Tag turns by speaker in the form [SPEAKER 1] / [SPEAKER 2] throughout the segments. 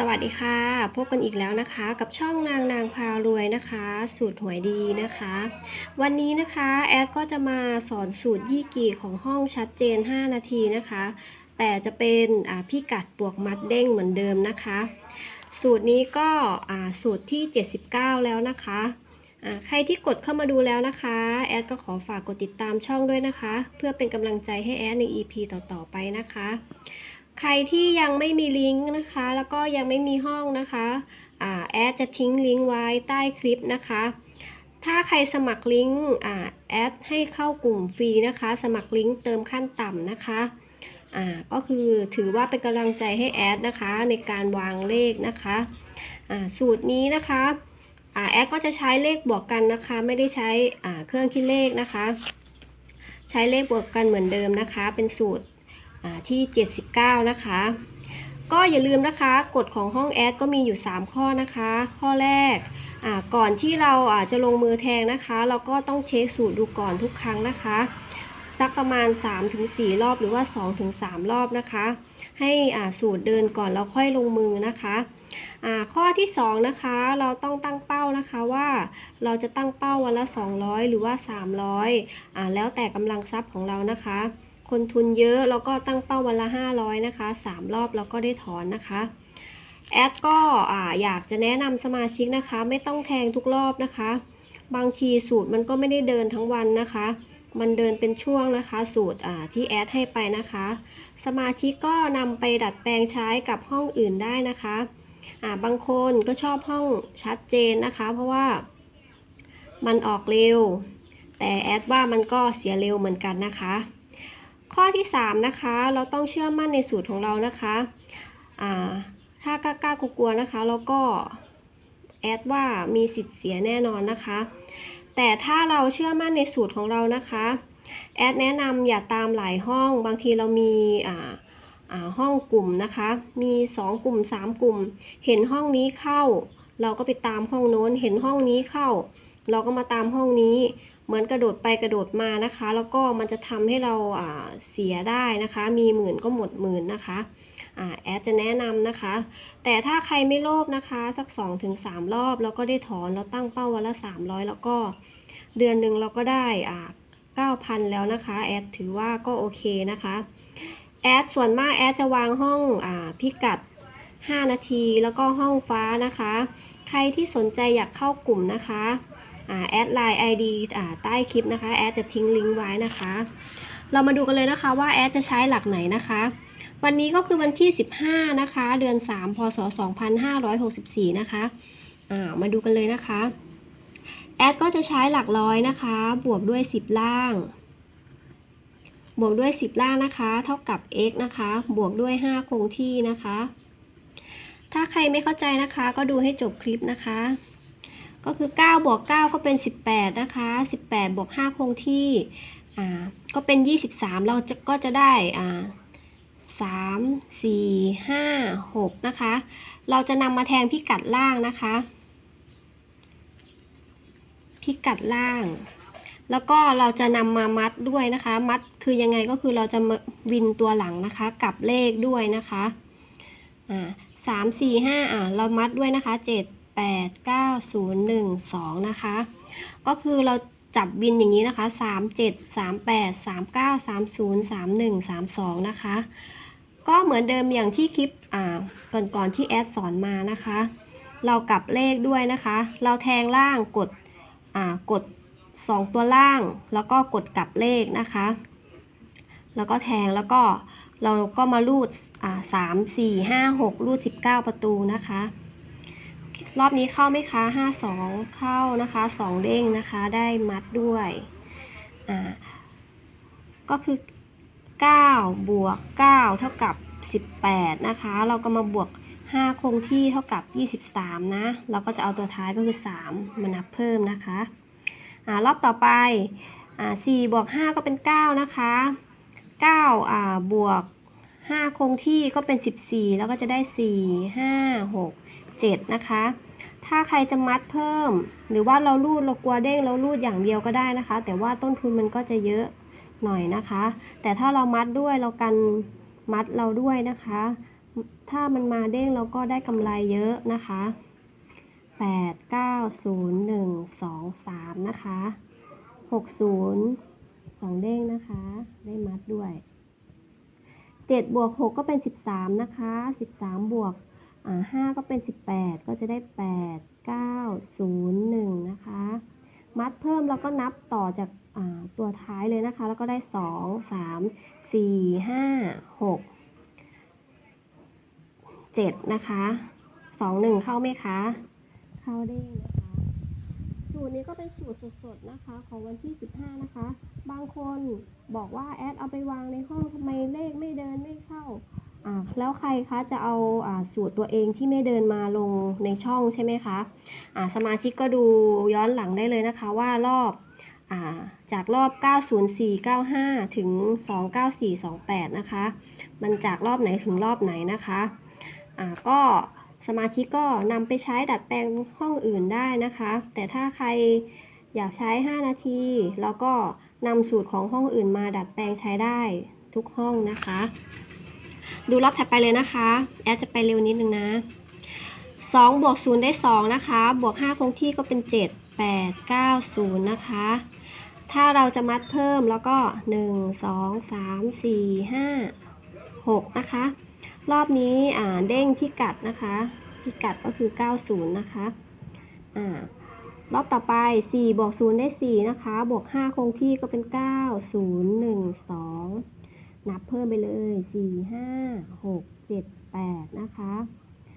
[SPEAKER 1] สวัสดีค่ะ พบกันอีกแล้วนะคะ กับช่องนางนางพารวยนะคะ สูตรหวยดีนะคะ วันนี้นะคะแอดก็จะมาสอนสูตรยี่กี่ของห้องชัดเจน 5 นาทีนะคะ แต่จะเป็นอ่าพิกัดบวกมัดเด้งเหมือนเดิมนะคะ สูตรนี้ก็อ่าสูตรที่ 79 แล้วนะคะอ่าใครที่กดเข้ามาดูแล้วนะคะ แอดก็ขอฝากกดติดตามช่องด้วยนะคะ เพื่อเป็นกำลังใจให้แอดใน EP ต่อๆไปนะคะ ใครที่ยังไม่มีลิงก์นะคะ แล้วก็ยังไม่มีห้องนะคะอ่าแอดจะทิ้งลิงก์ไว้ใต้คลิปนะคะ ถ้าใครสมัครลิงก์แอดให้เข้ากลุ่มฟรีนะคะ สมัครลิงก์เติมขั้นต่ำนะคะก็คือถือว่าเป็นกำลังใจให้แอดนะคะในการวางเลขนะคะสูตรนี้นะคะอ่าแอดก็จะใช้เลขบวกกันนะคะ ไม่ได้ใช้เครื่องคิดเลขนะคะ ใช้เลขบวกกันเหมือนเดิมนะคะ เป็นสูตร ที่ 79 นะคะ ก็อย่าลืมนะคะกฎของห้องแอดก็มีอยู่ 3 ข้อนะคะ ข้อแรกก่อนที่เราจะลงมือแทงนะคะ เราก็ต้องเช็คสูตรดูก่อนทุกครั้งนะคะสักประมาณ 3-4 รอบหรือว่า 2-3 รอบนะคะ ให้สูตรเดินก่อนแล้วค่อยลงมือนะคะข้อที่ 2 นะคะ เราต้องตั้งเป้านะคะว่าเราจะตั้งเป้าวันละ 200 หรือว่า 300อ่าแล้วแต่กำลังทรัพย์ของเรานะคะ คนทุนเยอะแล้วก็ตั้งเป้าวันละ 500 นะคะ 3 รอบแล้วก็ได้ถอนนะคะแอดก็อ่าอยากจะแนะนำสมาชิกนะคะ ไม่ต้องแทงทุกรอบนะคะ บางทีสูตรมันก็ไม่ได้เดินทั้งวันนะคะ มันเดินเป็นช่วงนะคะ สูตรอ่าที่แอดให้ไปนะคะ สมาชิกก็นำไปดัดแปลงใช้กับห้องอื่นได้นะคะอ่าบางคนก็ชอบห้องชัดเจนนะคะ เพราะว่ามันออกเร็ว แต่แอดว่ามันก็เสียเร็วเหมือนกันนะคะ ข้อที่ 3 นะคะ เราต้องเชื่อมั่นในสูตรของเรานะคะอ่าถ้ากล้ากลัวๆนะคะแล้วก็แอดว่ามีสิทธิ์เสียแน่นอนนะคะ แต่ถ้าเราเชื่อมั่นในสูตรของเรานะคะแอดแนะนำอย่าตามหลายห้อง บางทีเรามีอ่าอ่าห้องกลุ่มนะคะ มี 2 กลุ่ม 3 กลุ่ม เห็นห้องนี้เข้า เราก็ไปตามห้องโน้น เห็นห้องนี้เข้า เราก็มาตามห้องนี้ เหมือนกระโดดไปกระโดดมานะคะ แล้วก็มันจะทำให้เราเสียได้นะคะ มีหมื่นก็หมดหมื่นนะคะแอดจะแนะนำนะคะ แต่ถ้าใครไม่โลภนะคะ สัก 2-3 รอบ แล้วก็ได้ถอนเราตั้งเป้าวันละ 300 แล้วก็เดือนหนึ่งเราก็ได้อ่า9,000 แล้วนะคะ แอดถือว่าก็โอเคนะคะ แอดส่วนมากแอดจะวางห้องอ่าพิกัด 5 นาทีแล้วก็ห้องฟ้านะคะ ใครที่สนใจอยากเข้ากลุ่มนะคะ แอดไลน์ ID อ่าใต้คลิปนะคะแอดจะทิ้งลิงก์ไว้นะคะ เรามาดูกันเลยนะคะว่าแอดจะใช้หลักไหนนะคะวันนี้ก็คือวันที่ 15 นะคะ เดือน 3 พศ 2564 นะคะอ่ามาดูกันเลยนะคะ แอดก็จะใช้หลักร้อยนะคะ บวกด้วย 10 ล่าง บวกด้วย 10 ล่างนะคะ เท่ากับ x นะคะ บวกด้วย 5 คงที่นะคะ ถ้าใครไม่เข้าใจนะคะ ก็ดูให้จบคลิปนะคะ ก็คือ 9 บวก 9 ก็เป็น 18 นะคะ 18 บวก 5 คงที่ อ่า ก็เป็น 23 เราจะก็จะได้ อ่า3 4 5 6นะคะ เราจะนำมาแทนพิกัดล่างนะคะ พิกัดล่าง แล้วก็เราจะนำมามัดด้วยนะคะ มัดคือยังไงก็คือเราจะมาวินตัวหลังนะคะ กับเลขด้วยนะคะ อ่าสามสี่ห้าอ่าเรามัดด้วยนะคะเจ็ด แปดเก้าศูนย์หนึ่งสองนะคะ ก็คือเราจับวินอย่างนี้นะคะสามเจ็ดสามแปดสามเก้าสามศูนย์สามหนึ่งสามสองนะคะ ก็เหมือนเดิมอย่างที่คลิปอ่าก่อนก่อนๆที่แอดสอนมานะคะ เรากลับเลขด้วยนะคะ เราแทงล่างกดอ่ากดสองตัวล่าง แล้วก็กดกลับเลขนะคะ แล้วก็แทงแล้วก็เราก็มารูดอ่าสามสี่ห้าหกรูดสิบเก้าประตูนะคะ รอบนี้เข้าไหมคะห้าสองเข้านะคะสองเด้งนะคะได้มัดด้วยอ่าก็คือเก้าบวกเก้าเท่ากับสิบแปดนะคะ เราก็มาบวกห้าคงที่เท่ากับยี่สิบสามนะ เราก็จะเอาตัวท้ายก็คือสามมานับเพิ่มนะคะอ่ารอบต่อไปอ่าสี่บวกห้าก็เป็นเก้านะคะ9อ่าบวก5คงที่ก็เป็น14แล้วก็จะได้4 5 6 7นะคะ ถ้าใครจะมัดเพิ่ม หรือว่าเรารูดเรากลัวเด้งเรารูดอย่างเดียวก็ได้นะคะ แต่ว่าต้นทุนมันก็จะเยอะหน่อยนะคะ แต่ถ้าเรามัดด้วยเรากันมัดเราด้วยนะคะ ถ้ามันมาเด้งเราก็ได้กำไรเยอะนะคะแปดเก้าศูนย์หนึ่งสองสามนะคะหกศูนย์สองเด้งนะคะ ได้มัดด้วยเจ็ดบวกหกก็เป็นสิบสามนะคะสิบสามบวก อ่าห้าก็เป็นสิบแปดก็จะได้แปดเก้าศูนย์หนึ่งนะคะ มัดเพิ่มแล้วก็นับต่อจากอ่าตัวท้ายเลยนะคะ แล้วก็ได้สองสามสี่ห้าหกเจ็ดนะคะสองหนึ่งเข้าไหมคะ เข้าได้นะคะ สูตรนี้ก็เป็นสูตรสดๆนะคะ ของวันที่ 15 นะคะ บางคนบอกว่าแอดเอาไปวางในห้องทำไมเลขไม่เดินไม่เข้า อ่าแล้วใครคะจะเอาอ่าสูตรตัวเองที่ไม่เดินมาลงในช่องใช่ไหมคะอ่าสมาชิกก็ดูย้อนหลังได้เลยนะคะว่ารอบอ่าจากรอบ 90495 ถึง 29428 นะคะ มันจากรอบไหนถึงรอบไหนนะคะอ่าก็สมาชิกก็นำไปใช้ดัดแปลงห้องอื่นได้นะคะ แต่ถ้าใครอยากใช้ 5 นาที แล้วก็นำสูตรของห้องอื่นมาดัดแปลงใช้ได้ทุกห้องนะคะ ดูรอบถัดไปเลยนะคะ แอดจะไปเร็วนิดนึงนะ2บวก0ได้ 2 นะคะ บวก 5 คงที่ก็เป็น 7 8 9 0 นะคะ ถ้าเราจะมัดเพิ่มแล้วก็ 1 2 3 4 5 6 นะคะ รอบนี้อ่าเด้งพิกัดนะคะ พิกัดก็คือ 90 นะคะอ่ารอบต่อไป 4 บวก 0 ได้ 4 นะคะ บวก 5 คงที่ก็เป็น 9 0 1 2 นับเพิ่มไปเลย 4 5 6 7 8 นะคะ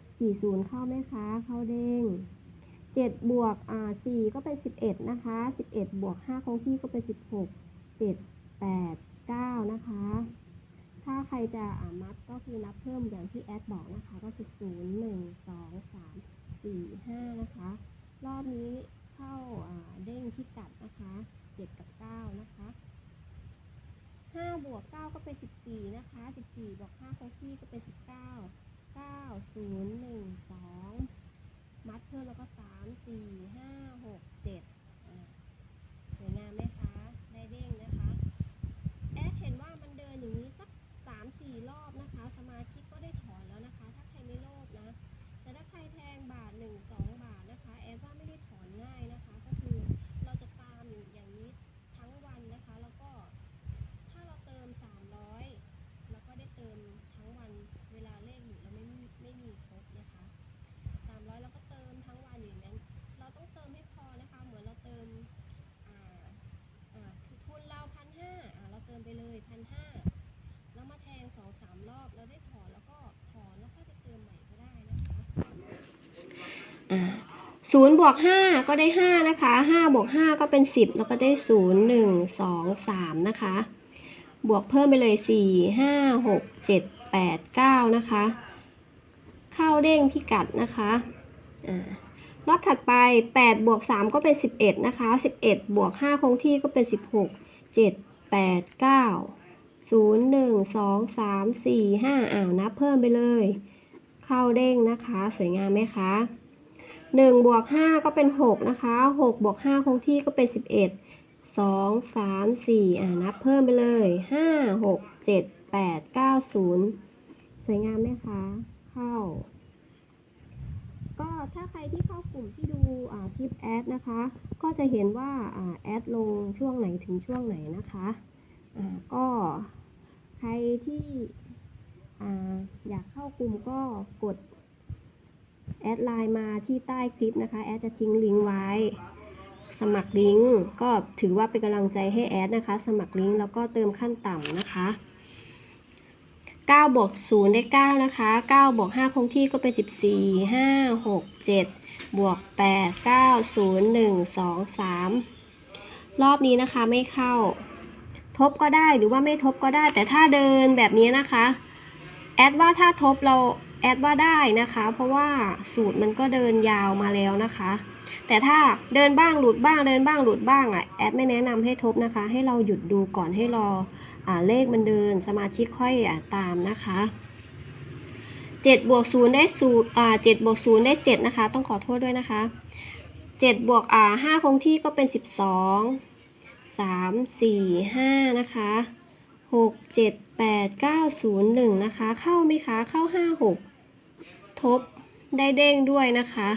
[SPEAKER 1] 40 เข้าไหมคะ เข้าเด้ง 7 บวกอ่า4ก็เป็น 11 นะคะ 11 บวก 5 คงที่ก็เป็น 16 7 8 9 นะคะ ถ้าใครจะอ่ามัดก็คือนับเพิ่มอย่างที่แอดบอกนะคะ ก็คือ 0 1 2 3 4 5 นะคะ รอบนี้เข้าอ่าเด้งพิกัดนะคะ 7 กับ 9 นะคะ 5บวก9ก็เป็น14นะคะ14บวก5คงที่ก็เป็น19 9 0 1 2มัดเพิ่มแล้วก็3 4 5 6 7อ่า ห้าแล้วมาแทงสองสามรอบแล้วได้ถอนแล้วก็ถอนแล้วก็จะเติมใหม่ก็ได้นะคะศูนย์บวกห้าก็ได้ห้านะคะห้าบวกห้าก็เป็นสิบแล้วก็ได้ศูนย์หนึ่งสองสามนะคะ บวกเพิ่มไปเลยสี่ห้าหกเจ็ดแปดเก้านะคะ เข้าเด้งพิกัดนะคะรอบถัดไปแปดบวกสามก็เป็นสิบเอ็ดนะคะสิบเอ็ดบวกห้าคงที่ก็เป็นสิบหกเจ็ดแปดเก้า 0 1 2 3 4 5อ่าวนับเพิ่มไปเลย เข้าเด้งนะคะ สวยงามไหมคะ1บวก5ก็เป็น 6 นะคะ6บวก5คงที่ก็เป็น 11 2 3 4อ่านับเพิ่มไปเลย 5 6 7 8 9 0 สวยงามไหมคะ เข้า ก็ถ้าใครที่เข้ากลุ่มที่ดูอ่าคลิปแอดนะคะ ก็จะเห็นว่าอ่าแอดลงช่วงไหนถึงช่วงไหนนะคะ ก็ใครที่อยากเข้ากลุ่มก็กดแอดไลน์มาที่ใต้คลิปนะคะ แอดจะทิ้งลิงก์ไว้ สมัครลิงก์ก็ถือว่าเป็นกำลังใจให้แอดนะคะ สมัครลิงก์แล้วก็เติมขั้นต่ำนะคะ9บวก0ได้ 9 นะคะ9บวก5คงที่ก็เป็น 14 5 6 7 บวก 8 9 0 1 2 3 รอบนี้นะคะไม่เข้า ทบก็ได้หรือว่าไม่ทบก็ได้ แต่ถ้าเดินแบบนี้นะคะแอดว่าถ้าทบเราแอดว่าได้นะคะ เพราะว่าสูตรมันก็เดินยาวมาแล้วนะคะ แต่ถ้าเดินบ้างหลุดบ้างเดินบ้างหลุดบ้างอะแอดไม่แนะนำให้ทบนะคะ ให้เราหยุดดูก่อนให้รออเลขมันเดินสมาชิกค่อยอ่าตามนะคะเจ็ดบวกศูนย์ได้ศูนย์อ่าเจ็ดบวกศูนย์ได้เจ็ดนะคะ ต้องขอโทษด้วยนะคะเจ็ดบวกอ่าห้าคงที่ก็เป็นสิบสอง สามสี่ห้านะคะหกเจ็ดแปดเก้าศูนย์หนึ่งนะคะ เข้าไหมคะ เข้าห้าหกทบได้เด้งด้วยนะคะ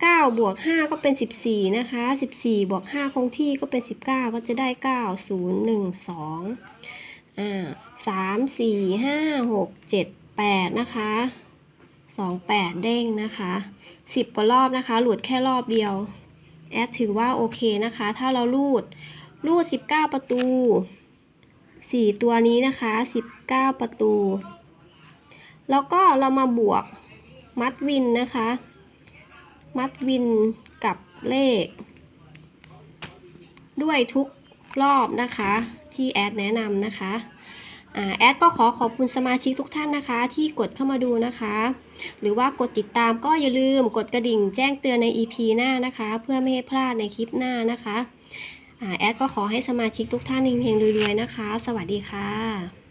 [SPEAKER 1] เก้าบวกห้าก็เป็นสิบสี่นะคะสิบสี่บวกห้าคงที่ก็เป็นสิบเก้าก็จะได้เก้าศูนย์หนึ่งสองอ่าสามสี่ห้าหกเจ็ดแปดนะคะสองแปดเด้งนะคะสิบกว่ารอบนะคะ หลุดแค่รอบเดียว แอดถือว่าโอเคนะคะ ถ้าเรารูดรูด 19 ประตู 4 ตัวนี้นะคะ 19 ประตู แล้วก็เรามาบวกมัดวินนะคะ มัดวินกับเลข ด้วยทุกรอบนะคะ ที่แอดแนะนำนะคะ แอดก็ขอขอบคุณสมาชิกทุกท่านนะคะ ที่กดเข้ามาดูนะคะ หรือว่ากดติดตามก็อย่าลืมกดกระดิ่งแจ้งเตือนใน EP หน้านะคะ เพื่อไม่ให้พลาดในคลิปหน้านะคะอ่าแอดก็ขอให้สมาชิกทุกท่านเฮงๆรวยๆนะคะ สวัสดีค่ะ